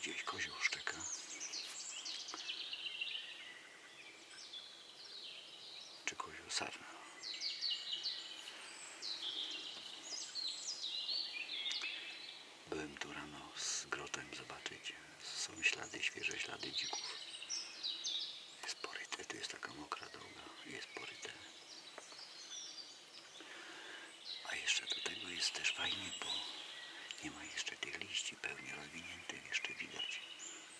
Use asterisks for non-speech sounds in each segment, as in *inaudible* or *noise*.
gdzieś kozioł szczeka. Czy kozioł sarna. Byłem tu rano z grotem zobaczyć. Są ślady, świeże ślady dzików. Jest poryte, tu jest taka mokra droga. Jest poryte. A jeszcze do tego jest też fajnie, bo nie ma jeszcze tych liści pełnie rozwiniętych, jeszcze widać.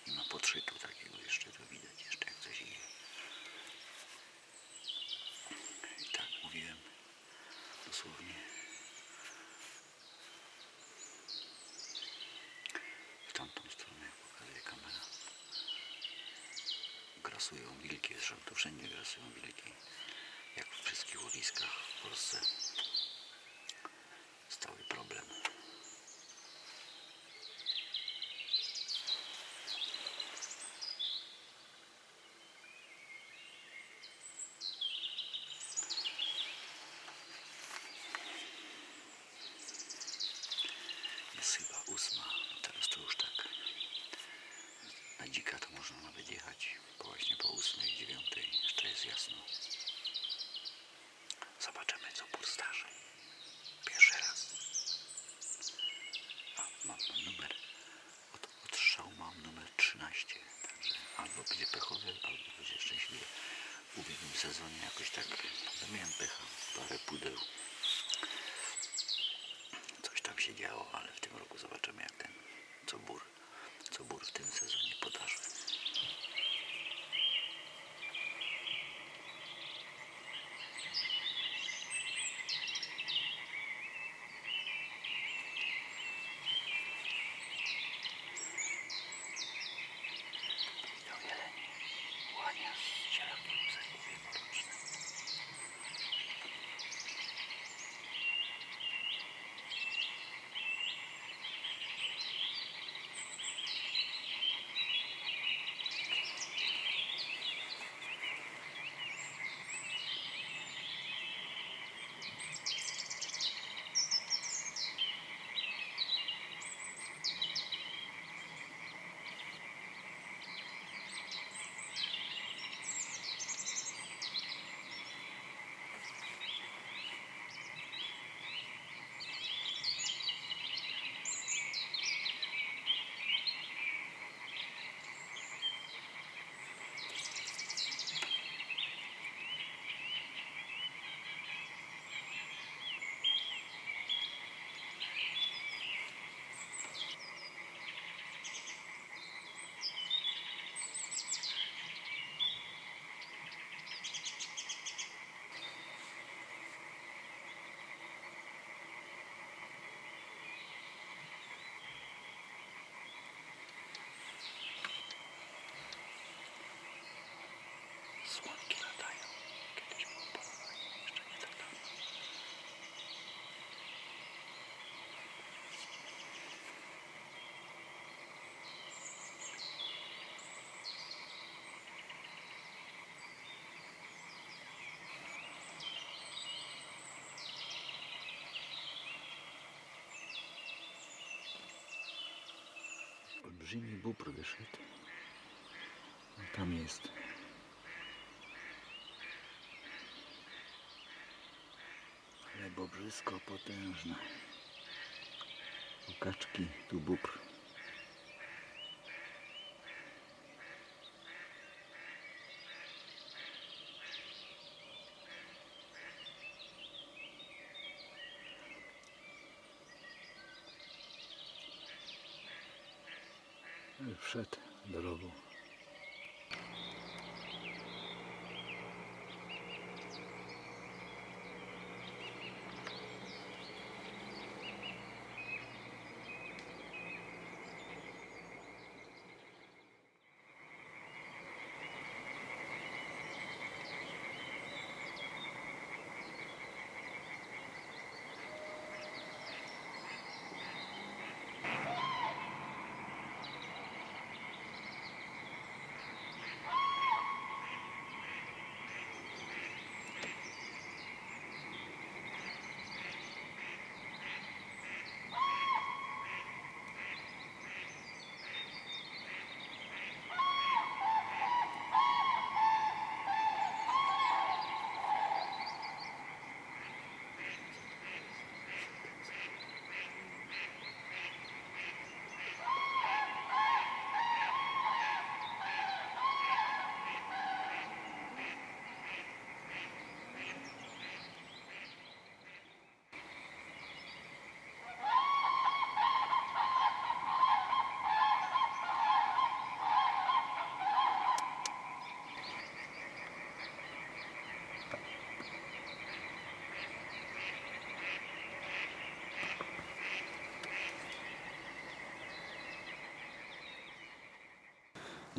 Nie ma podszytu takiego, jeszcze to widać, jeszcze jak coś je. I tak mówiłem dosłownie. W tamtą stronę, pokazuje kamera. Grasują wilki, zresztą tu wszędzie grasują wilki. Jak w wszystkich łowiskach w Polsce. Stały problem. Jest chyba ósma, no teraz to już tak. Na dzika to można nawet jechać po właśnie po ósmej, dziewiątej, jeszcze jest jasno. Zobaczymy co bór starzy. Pierwszy raz. A, mam numer, od, od strzału mam numer 13, także albo będzie pechowy, albo będzie szczęśliwy. W ubiegłym sezonie jakoś tak, miałem pecha, parę pudeł. Coś tam się działo, ale w tym roku zobaczymy jak ten, co bór, co bór w tym sezonie podarzy. Słonki latają. Kiedyś było tak. Olbrzymi bóbr wyszedł. Tam jest. Ale bobrzysko potężne. Tu kaczki, tu bóbr. Wszedł do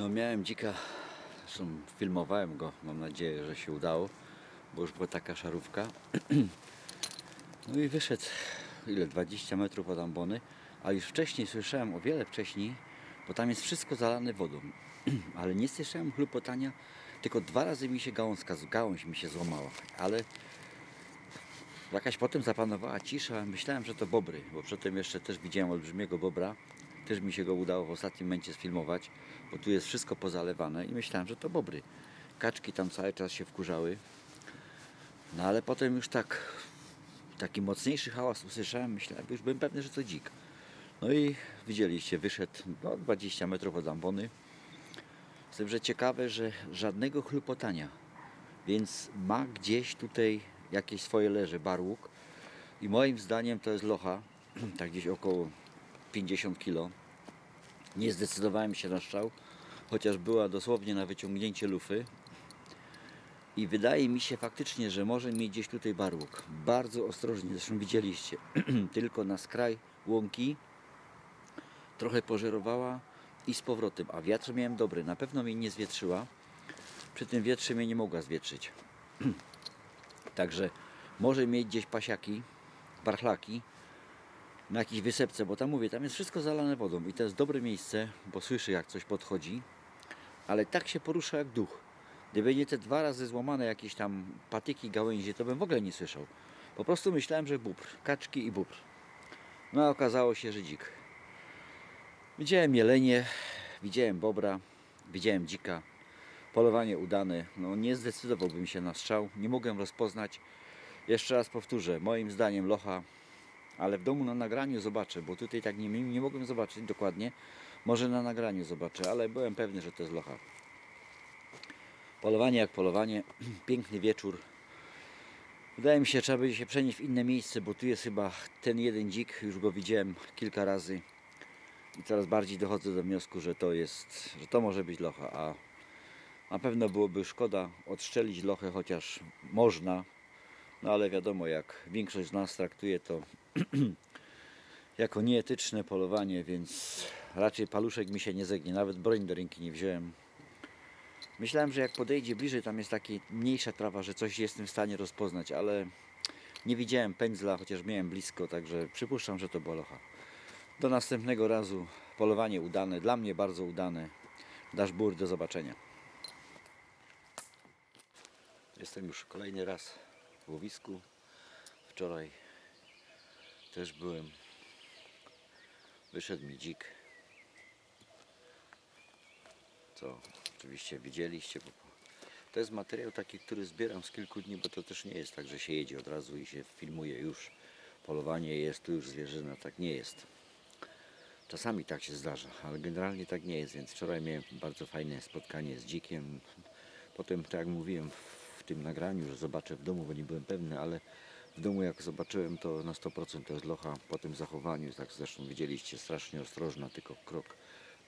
No miałem dzika, zresztą filmowałem go, mam nadzieję, że się udało, bo już była taka szarówka. *clears throat* No i wyszedł, ile, 20 metrów od ambony, a już wcześniej słyszałem, o wiele wcześniej, bo tam jest wszystko zalane wodą, *clears throat* ale nie słyszałem chlupotania, tylko dwa razy mi się gałązka, gałąź mi się złamała, ale jakaś potem zapanowała cisza, myślałem, że to bobry, bo przedtem jeszcze też widziałem olbrzymiego bobra, też mi się go udało w ostatnim momencie sfilmować, bo tu jest wszystko pozalewane i myślałem, że to bobry. Kaczki tam cały czas się wkurzały. No ale potem już tak, taki mocniejszy hałas usłyszałem, myślałem, już byłem pewny, że to dzik. No i widzieliście, wyszedł no, 20 metrów od ambony. Z tym, że ciekawe, że żadnego chlupotania. Więc ma gdzieś tutaj jakieś swoje leże barłuk. I moim zdaniem to jest locha, *clears throat* tak gdzieś około 50 kg. Nie zdecydowałem się na strzał, chociaż była dosłownie na wyciągnięcie lufy. I wydaje mi się faktycznie, że może mieć gdzieś tutaj barłuk. Bardzo ostrożnie, zresztą widzieliście, *clears throat* tylko na skraj łąki trochę pożerowała i z powrotem. A wiatr miałem dobry, na pewno mnie nie zwietrzyła. Przy tym wietrze mnie nie mogła zwietrzyć. *clears throat* Także może mieć gdzieś pasiaki, barchlaki, na jakiejś wysepce, bo tam mówię, tam jest wszystko zalane wodą i to jest dobre miejsce, bo słyszę jak coś podchodzi, ale tak się porusza jak duch. Gdyby nie te dwa razy złamane jakieś tam patyki, gałęzie, to bym w ogóle nie słyszał. Po prostu myślałem, że bóbr, kaczki i bóbr. No a okazało się, że dzik. Widziałem jelenie, widziałem bobra, widziałem dzika. Polowanie udane. No nie zdecydowałbym się na strzał, nie mogłem rozpoznać. Jeszcze raz powtórzę, moim zdaniem locha ale w domu na nagraniu zobaczę, bo tutaj tak nie, nie mogłem zobaczyć dokładnie. Może na nagraniu zobaczę, ale byłem pewny, że to jest locha. Polowanie jak polowanie, *clears throat* piękny wieczór. Wydaje mi się, trzeba będzie się przenieść w inne miejsce, bo tu jest chyba ten jeden dzik, już go widziałem kilka razy i coraz bardziej dochodzę do wniosku, że to jest, że to może być locha, a na pewno byłoby szkoda odstrzelić lochę, chociaż można, no ale wiadomo, jak większość z nas traktuje to *clears throat* jako nieetyczne polowanie, więc raczej paluszek mi się nie zegnie. Nawet broń do ręki nie wziąłem. Myślałem, że jak podejdzie bliżej, tam jest taka mniejsza trawa, że coś jestem w stanie rozpoznać, ale nie widziałem pędzla, chociaż miałem blisko, także przypuszczam, że to była locha. Do następnego razu. Polowanie udane, dla mnie bardzo udane. Dashboard, do zobaczenia. Jestem już kolejny raz łowisku. Wczoraj też byłem. Wyszedł mi dzik. Co oczywiście widzieliście, bo to jest materiał taki, który zbieram z kilku dni, bo to też nie jest tak, że się jedzie od razu i się filmuje już. Polowanie jest, tu już zwierzyna, tak nie jest. Czasami tak się zdarza, ale generalnie tak nie jest, więc wczoraj miałem bardzo fajne spotkanie z dzikiem. Potem, tak jak mówiłem w tym nagraniu, że zobaczę w domu, bo nie byłem pewny, ale w domu jak zobaczyłem to na 100% to jest locha po tym zachowaniu, tak zresztą widzieliście, strasznie ostrożna, tylko krok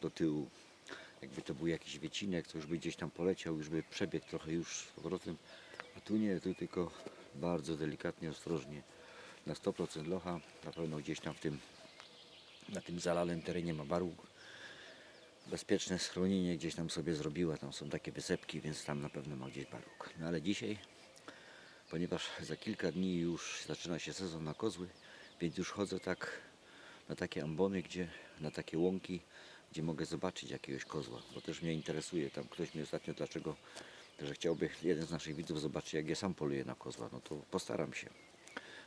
do tyłu. Jakby to był jakiś wycinek, to już by gdzieś tam poleciał, już by przebiegł trochę już z powrotem, a tu nie, tu tylko bardzo delikatnie, ostrożnie. Na 100% locha, na pewno gdzieś tam w tym, na tym zalanym terenie ma barłuk. Bezpieczne schronienie gdzieś tam sobie zrobiła, tam są takie wysepki, więc tam na pewno ma gdzieś barłuk. No ale dzisiaj ponieważ za kilka dni już zaczyna się sezon na kozły, więc już chodzę tak na takie ambony, gdzie, na takie łąki, gdzie mogę zobaczyć jakiegoś kozła, bo też mnie interesuje. Tam ktoś mnie ostatnio dlaczego, że chciałby jeden z naszych widzów zobaczyć, jak ja sam poluję na kozła. No to postaram się.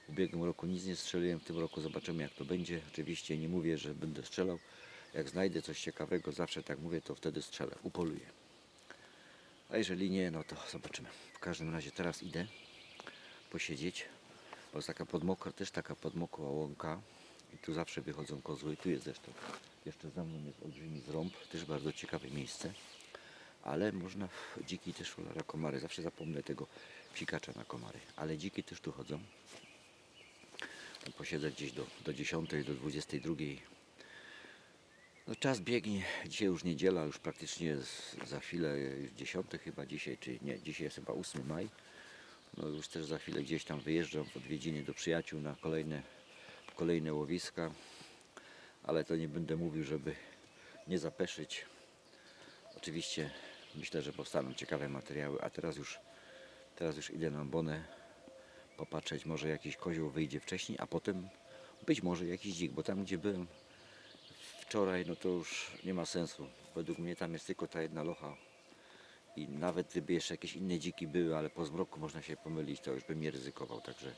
W ubiegłym roku nic nie strzeliłem, w tym roku zobaczymy jak to będzie. Oczywiście nie mówię, że będę strzelał. Jak znajdę coś ciekawego, zawsze tak mówię, to wtedy strzelę, upoluję. A jeżeli nie, no to zobaczymy. W każdym razie teraz idę posiedzieć, bo jest taka podmokła, też taka podmokła łąka i tu zawsze wychodzą kozły i tu jest zresztą, jeszcze za mną jest olbrzymi zrąb, też bardzo ciekawe miejsce, ale można, dziki też cholera komary, zawsze zapomnę tego psikacza na komary, ale dziki też tu chodzą. Posiedzę gdzieś do, do 10, do 22. No czas biegnie, dzisiaj już niedziela, już praktycznie za chwilę już 10 chyba dzisiaj, czy nie, dzisiaj jest chyba 8 maj. No już też za chwilę gdzieś tam wyjeżdżam w odwiedziny do przyjaciół na kolejne, kolejne łowiska, ale to nie będę mówił, żeby nie zapeszyć. rzeczywiście myślę, że powstaną ciekawe materiały, a teraz już, teraz już idę na bonę popatrzeć, może jakiś kozioł wyjdzie wcześniej, a potem być może jakiś dzik, bo tam gdzie byłem wczoraj, no to już nie ma sensu. Według mnie tam jest tylko ta jedna locha i nawet gdyby jeszcze jakieś inne dziki były, ale po zmroku można się pomylić, to już bym nie ryzykował, także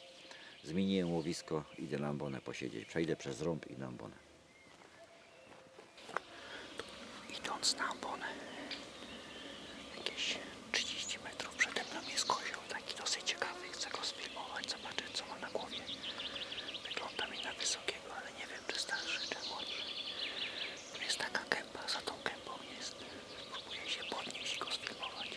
zmieniłem łowisko, idę na ambonę posiedzieć, przejdę przez rąb i na ambonę. Idąc na ambonę, jakieś 30 metrów przede mną jest kozioł, taki dosyć ciekawy, chcę go sfilmować, zobaczyć co ma na głowie. Wygląda mi na wysokiego, ale nie wiem czy starszy, czy młodszy. Tu jest taka kępa, za tą kępą jest. Spróbuję się podnieść i go sfilmować.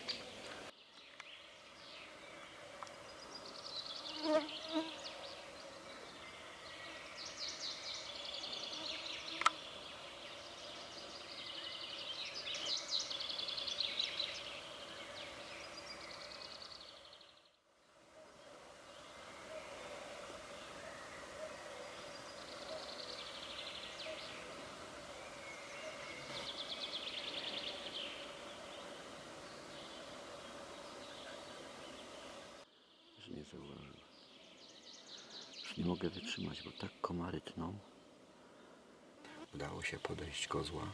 Już nie zauważył. Już nie mogę wytrzymać, bo tak komary tną. Udało się podejść kozła.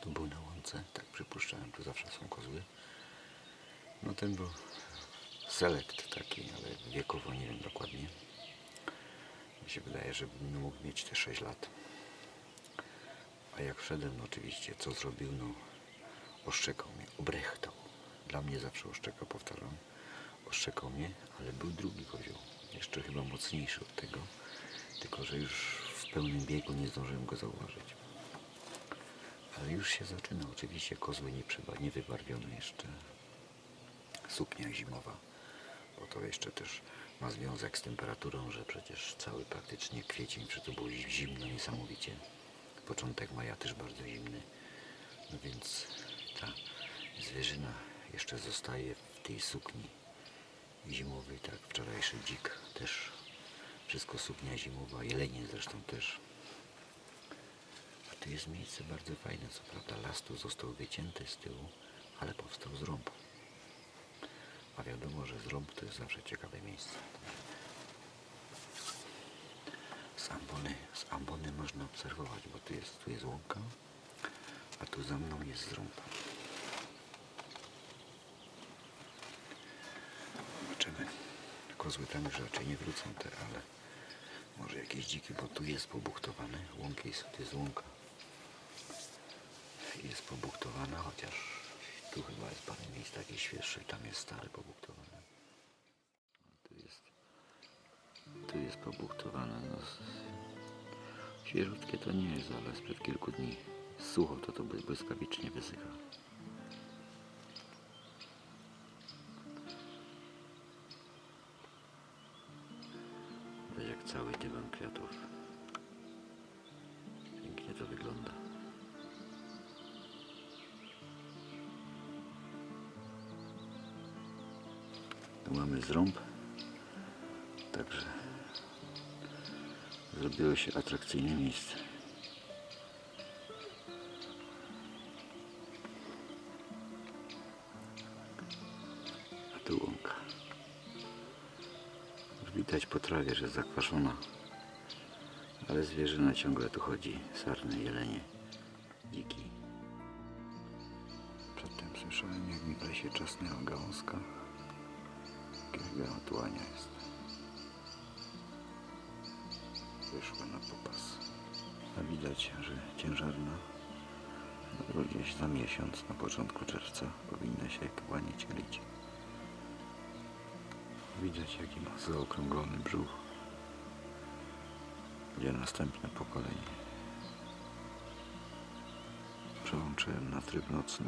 Tu był na łące, tak przypuszczałem, tu zawsze są kozły. No ten był selekt taki, ale wiekowo nie wiem dokładnie. Mi się wydaje, że mógł mieć te 6 lat. A jak wszedłem, no oczywiście, co zrobił, no oszczekał mnie, obrechtał. Dla mnie zawsze oszczekał, powtarzam. Oszczekał mnie, ale był drugi kozioł, jeszcze chyba mocniejszy od tego, tylko że już w pełnym biegu nie zdążyłem go zauważyć. Ale już się zaczyna, oczywiście kozły nie, wybarwione jeszcze, suknia zimowa, bo to jeszcze też ma związek z temperaturą, że przecież cały praktycznie kwiecień, że to było zimno niesamowicie. Początek maja też bardzo zimny, no więc ta zwierzyna jeszcze zostaje w tej sukni zimowej, tak, wczorajszy dzik też, wszystko suknia zimowa, jelenie zresztą też. A tu jest miejsce bardzo fajne, co prawda las tu został wycięty z tyłu, ale powstał z rąbu. A wiadomo, że z rąb to jest zawsze ciekawe miejsce. Z ambony, z ambony można obserwować, bo tu jest, tu jest łąka, a tu za mną jest zrąb. Zobaczymy. Kozły tam już raczej nie wrócą te, ale może jakieś dziki, bo tu jest pobuktowane. Łąki jest, tu jest łąka. Jest pobuktowana, chociaż tu chyba jest parę miejsc takich świeższych, tam jest stare pobuktowane. Tu jest, tu jest pobuktowane. No, świeżutkie to nie jest, ale sprzed kilku dni sucho to to bły- błyskawicznie wysycha. Kwiatów. Pięknie to wygląda. Tu mamy zrąb. Także zrobiło się atrakcyjne miejsce. A tu łąka. Widać po trawie, że zakwaszona. Ale zwierzyna ciągle tu chodzi. Sarny, jelenie, dziki. Przedtem słyszałem, jak mi w lesie czasnęła gałązka. Jakaś otłania jest. Wyszła na popas. A widać, że ciężarna no, gdzieś za miesiąc, na początku czerwca, powinna się ładnie cielić. Widać jaki ma zaokrąglony brzuch. Będzie następne pokolenie. Przełączyłem na tryb nocny.